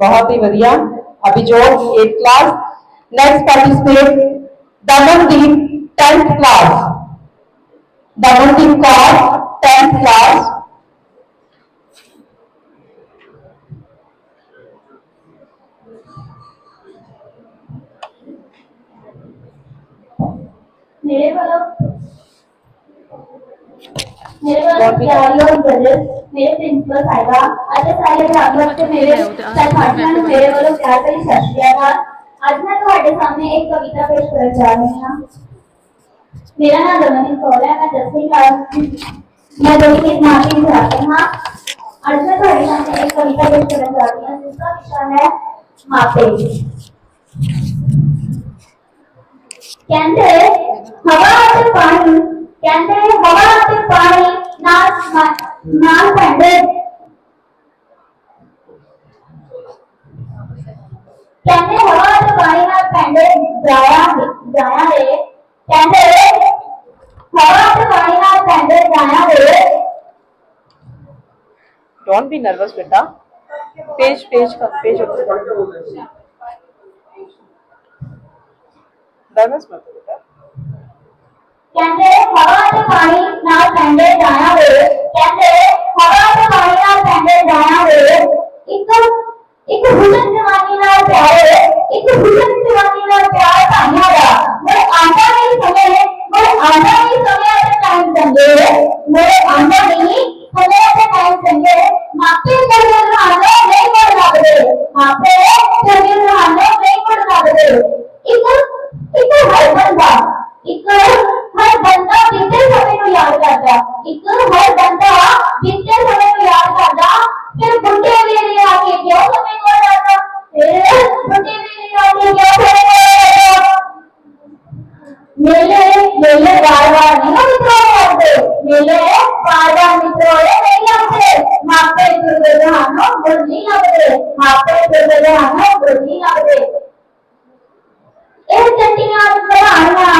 ਬਹੁਤ ਹੀ ਵਧੀਆ Abhijot 8th class next participate Damandeep 10th class Damandeep Kaur 10th class ਮੇਰੇ ਵੱਲੋਂ ਮੇਰੇ ਵੱਲੋਂ ਪਿਆਰਿਓ ਬ੍ਰਦਰ ਮੇਰੇ ਪ੍ਰਿੰਸੀਪਲ ਸਾਹਿਬਾ ਅਤੇ ਸਾਰੇ ਅਧਿਆਪਕ ਤੇ ਮੇਰੇ ਸਹਿਪਾਠੀਆਂ ਨੂੰ ਮੇਰੇ ਵੱਲੋਂ ਪਿਆਰ ਭਰੀ ਸਤਿ ਸ਼੍ਰੀ ਅਕਾਲ ਅੱਜ ਮੈਂ ਤੁਹਾਡੇ ਸਾਹਮਣੇ ਇੱਕ ਕਵਿਤਾ ਪੇਸ਼ ਕਰਨ ਜਾ ਰਹੀ ਹਾਂ ਮੇਰਾ ਨਾਮ ਰਮਨਦੀਪ ਕੌਰ ਹੈ ਮੈਂ ਦਸਵੀਂ ਕਲਾਸ ਮੈਂ ਦਸਵੀਂ ਮਾਤੀ ਵਿਦਿਆਰਥੀ ਹਾਂ ਅੱਜ ਮੈਂ ਤੁਹਾਡੇ ਸਾਹਮਣੇ ਇੱਕ ਕਵਿਤਾ ਪੇਸ਼ ਕਰਨ ਜਾ ਰਹੀ ਹਾਂ ਜਿਸ ਦਾ ਵਿਸ਼ਾ ਹੈ ਮਾਪੇ ਕਹਿੰਦੇ ਹਵਾ ਅਤੇ ਪਾਣੀ ਕਹਿੰਦੇ ਹਵਾ ਅਤੇ ਪਾਣੀ malfunded. त्याने हवा आणि पाणी malfunded जाया जाया रे त्याने हवा आणि पाणी malfunded जाया रे डोंट बी नर्वस बेटा पेज पेज का पेज होता है नर्वस मत बेटा ਕਹਿੰਦੇ ਹਵਾ ਅਤੇ ਪਾਣੀ ਨਾਲ ਪੈਂਦੇ ਜਾਣਾ ਵੇ ਕਹਿੰਦੇ ਹਵਾ ਅਤੇ ਪਾਣੀ ਨਾਲ ਪੈਂਦੇ ਜਾਣਾ ਵੇ ਇੱਕ ਇੱਕ ਹੁਸਨ ਜਵਾਨੀ ਨਾਲ ਪਿਆਰ ਇੱਕ ਹੁਸਨ ਕਰਦਾ ਇੱਕ ਹਰ ਬੰਦਾ ਬੀਤੇ ਸਮੇਂ ਨੂੰ ਯਾਦ ਕਰਦਾ ਫਿਰ ਬੁੱਢੇ ਵੇਲੇ ਆ ਕੇ ਕਿਉਂ ਸਮੇਂ ਕੋਲ ਜਾਂਦਾ ਫਿਰ ਬੁੱਢੇ ਵੇਲੇ ਆ ਕੇ ਕਿਉਂ ਸਮੇਂ ਕੋਲ ਜਾਂਦਾ ਮੇਲੇ ਮੇਲੇ ਵਾਰ ਵਾਰ ਨਹੀਂ ਮਿੱਤਰੋ ਆਉਂਦੇ ਮੇਲੇ ਵਾਰ ਵਾਰ ਮਿੱਤਰੋ ਨਹੀਂ ਆਉਂਦੇ ਮਾਪੇ ਤੁਰਦੇ ਰਹਾਨੋ ਗੁਰ ਨਹੀਂ ਲੱਗਦੇ ਮਾਪੇ ਤੁਰਦੇ ਰਹਾਨੋ ਗੁਰ ਨਹੀਂ ਲੱਗਦੇ ਇਹ ਚੱਟੀਆਂ ਵਧਾਣੀਆਂ ਇਹ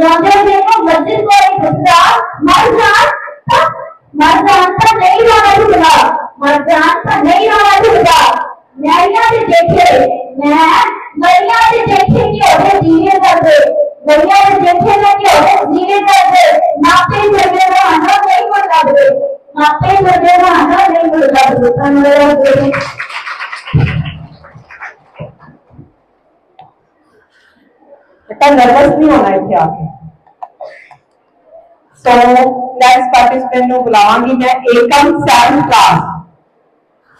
रामदेव जी को मस्जिद को एक पुत्रा मरजान तक मरजान पर नहीं रहा झूला मरजान पर नहीं रहा झूला नैया ने देखे मैं नैया ने देखे कि ओहे जीने कर दे नैया ने देखे ना कि ओहे जीने कर दे। नाते झगड़े में आना तो नहीं बोला दे नाते झगड़े में आना तो नहीं बोला दे। धन्यवाद पर नर्वस नहीं होना इतने आके सो नेक्स्ट पार्टिसिपेंट को बुलावांगी मैं एकम सैम क्लास